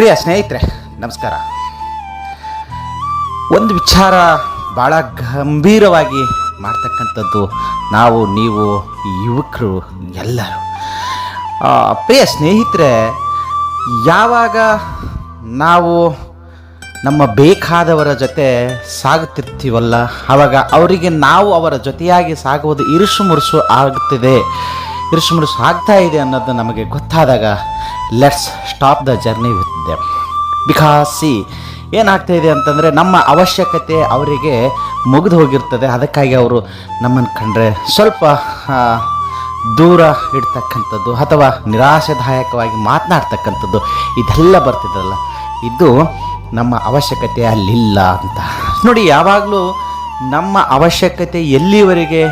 ಪ್ರಿಯ ಸ್ನೇಹಿತರೆ, ನಮಸ್ಕಾರ. ಒಂದು ವಿಚಾರ ಭಾಳ ಗಂಭೀರವಾಗಿ ಮಾಡ್ತಕ್ಕಂಥದ್ದು ನಾವು, ನೀವು, ಯುವಕರು, ಎಲ್ಲರೂ. ಪ್ರಿಯ ಸ್ನೇಹಿತರೆ, ಯಾವಾಗ ನಾವು ನಮ್ಮ ಬೇಕಾದವರ ಜೊತೆ ಸಾಗುತ್ತಿರ್ತೀವಲ್ಲ ಆವಾಗ ಅವರಿಗೆ ನಾವು ಅವರ ಜೊತೆಯಾಗಿ ಸಾಗುವುದು ಇರುಸು ಮುರುಸು ಆಗುತ್ತಿದೆ. ಮುರುಸು ಆಗ್ತಾ ಇದೆ ಅನ್ನೋದು ನಮಗೆ ಗೊತ್ತಾದಾಗ let's stop the journey with them because see ಏನಾಗ್ತಾ ಇದೆ ಅಂತಂದರೆ ನಮ್ಮ ಅವಶ್ಯಕತೆ ಅವರಿಗೆ ಮುಗಿದು ಹೋಗಿರ್ತದೆ. ಅದಕ್ಕಾಗಿ ಅವರು ನಮ್ಮನ್ನು ಕಂಡ್ರೆ ಸ್ವಲ್ಪ ದೂರ ಇಡ್ತಕ್ಕಂಥದ್ದು ಅಥವಾ ನಿರಾಶಾದಾಯಕವಾಗಿ ಮಾತನಾಡ್ತಕ್ಕಂಥದ್ದು ಇದೆಲ್ಲ ಬರ್ತಿದ್ರಲ್ಲ. ಇದು ನಮ್ಮ ಅವಶ್ಯಕತೆ ಅಲ್ಲಿಲ್ಲ ಅಂತ. ನೋಡಿ, ಯಾವಾಗಲೂ ನಮ್ಮ ಅವಶ್ಯಕತೆ ಎಲ್ಲಿವರೆಗೆ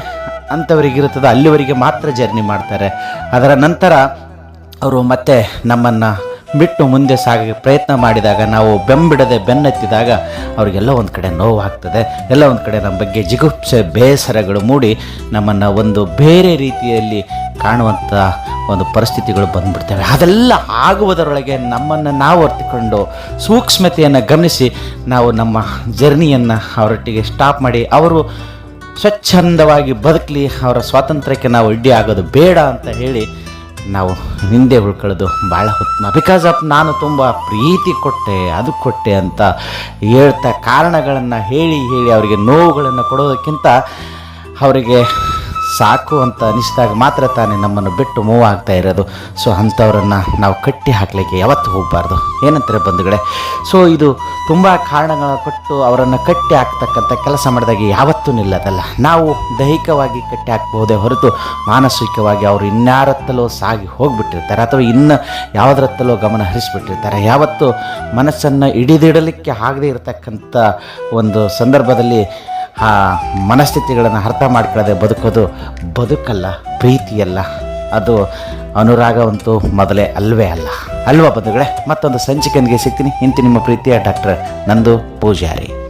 ಅಂಥವರಿಗೆ ಇರುತ್ತದೋ ಅಲ್ಲಿವರೆಗೆ ಮಾತ್ರ ಜರ್ನಿ ಮಾಡ್ತಾರೆ. ಅದರ ನಂತರ ಅವರು ಮತ್ತೆ ನಮ್ಮನ್ನು ಬಿಟ್ಟು ಮುಂದೆ ಸಾಗ ಪ್ರಯತ್ನ ಮಾಡಿದಾಗ, ನಾವು ಬೆಂಬಿಡದೆ ಬೆನ್ನತ್ತಿದಾಗ ಅವರಿಗೆಲ್ಲ ಒಂದು ಕಡೆ ನೋವಾಗ್ತದೆ, ಎಲ್ಲ ಒಂದು ಕಡೆ ನಮ್ಮ ಬಗ್ಗೆ ಜಿಗುಪ್ಸೆ, ಬೇಸರಗಳು ಮೂಡಿ ನಮ್ಮನ್ನು ಒಂದು ಬೇರೆ ರೀತಿಯಲ್ಲಿ ಕಾಣುವಂಥ ಒಂದು ಪರಿಸ್ಥಿತಿಗಳು ಬಂದುಬಿಡ್ತವೆ. ಅದೆಲ್ಲ ಆಗುವುದರೊಳಗೆ ನಮ್ಮನ್ನು ನಾವು ಹೊರ್ತಿಕೊಂಡು ಸೂಕ್ಷ್ಮತೆಯನ್ನು ಗಮನಿಸಿ ನಾವು ನಮ್ಮ ಜರ್ನಿಯನ್ನು ಅವರೊಟ್ಟಿಗೆ ಸ್ಟಾಪ್ ಮಾಡಿ, ಅವರು ಸ್ವಚ್ಛಂದವಾಗಿ ಬದುಕಲಿ, ಅವರ ಸ್ವಾತಂತ್ರ್ಯಕ್ಕೆ ನಾವು ಅಡ್ಡಿ ಆಗೋದು ಬೇಡ ಅಂತ ಹೇಳಿ ನಾವು ಹಿಂದೆ ಉಳ್ಕೊಳ್ಳೋದು ಭಾಳ ಉತ್ತಮ. ಬಿಕಾಸ್ ಆಫ್ ನಾನು ತುಂಬ ಪ್ರೀತಿ ಕೊಟ್ಟೆ, ಅದು ಕೊಟ್ಟೆ ಅಂತ ಹೇಳ್ತಾ ಕಾರಣಗಳನ್ನು ಹೇಳಿ ಹೇಳಿ ಅವರಿಗೆ ನೋವುಗಳನ್ನು ಕೊಡೋದಕ್ಕಿಂತ ಅವರಿಗೆ ಸಾಕು ಅಂತ ಅನಿಸಿದಾಗ ಮಾತ್ರ ತಾನೇ ನಮ್ಮನ್ನು ಬಿಟ್ಟು ಮೂವ್ ಆಗ್ತಾ ಇರೋದು. ಸೊ ಅಂಥವ್ರನ್ನು ನಾವು ಕಟ್ಟಿ ಹಾಕಲಿಕ್ಕೆ ಯಾವತ್ತು ಹೋಗಬಾರ್ದು. ಏನಂತಾರೆ ಬಂಧುಗಳೇ? ಸೊ ಇದು ತುಂಬ ಕಾರಣಗಳ ಕೊಟ್ಟು ಅವರನ್ನು ಕಟ್ಟಿ ಹಾಕ್ತಕ್ಕಂಥ ಕೆಲಸ ಮಾಡಿದಾಗ ಯಾವತ್ತೂ ನಿಲ್ಲದಲ್ಲ. ನಾವು ದೈಹಿಕವಾಗಿ ಕಟ್ಟಿ ಹಾಕ್ಬಹುದೇ ಹೊರತು ಮಾನಸಿಕವಾಗಿ ಅವರು ಇನ್ಯಾರತ್ತಲೋ ಸಾಗಿ ಹೋಗಿಬಿಟ್ಟಿರ್ತಾರೆ ಅಥವಾ ಇನ್ನು ಯಾವುದರತ್ತಲೋ ಗಮನ ಹರಿಸ್ಬಿಟ್ಟಿರ್ತಾರೆ. ಯಾವತ್ತೂ ಮನಸ್ಸನ್ನು ಹಿಡಿದಿಡಲಿಕ್ಕೆ ಆಗದೇ ಇರತಕ್ಕಂಥ ಒಂದು ಸಂದರ್ಭದಲ್ಲಿ ಆ ಮನಸ್ಥಿತಿಗಳನ್ನು ಅರ್ಥ ಮಾಡ್ಕೊಳ್ಳದೆ ಬದುಕೋದು ಬದುಕಲ್ಲ, ಪ್ರೀತಿಯಲ್ಲ. ಅದು ಅನುರಾಗವಂತೂ ಮೊದಲೇ ಅಲ್ವೇ ಅಲ್ಲ. ಅಲ್ವಾ ಬಂಧುಗಳೇ, ಮತ್ತೊಂದು ಸಂಚಿಕೆನಿಗೆ ಸಿಗ್ತೀನಿ. ಇಂತಿ ನಿಮ್ಮ ಪ್ರೀತಿಯ ಡಾಕ್ಟರ್ ನಂದು ಪೂಜಾರಿ.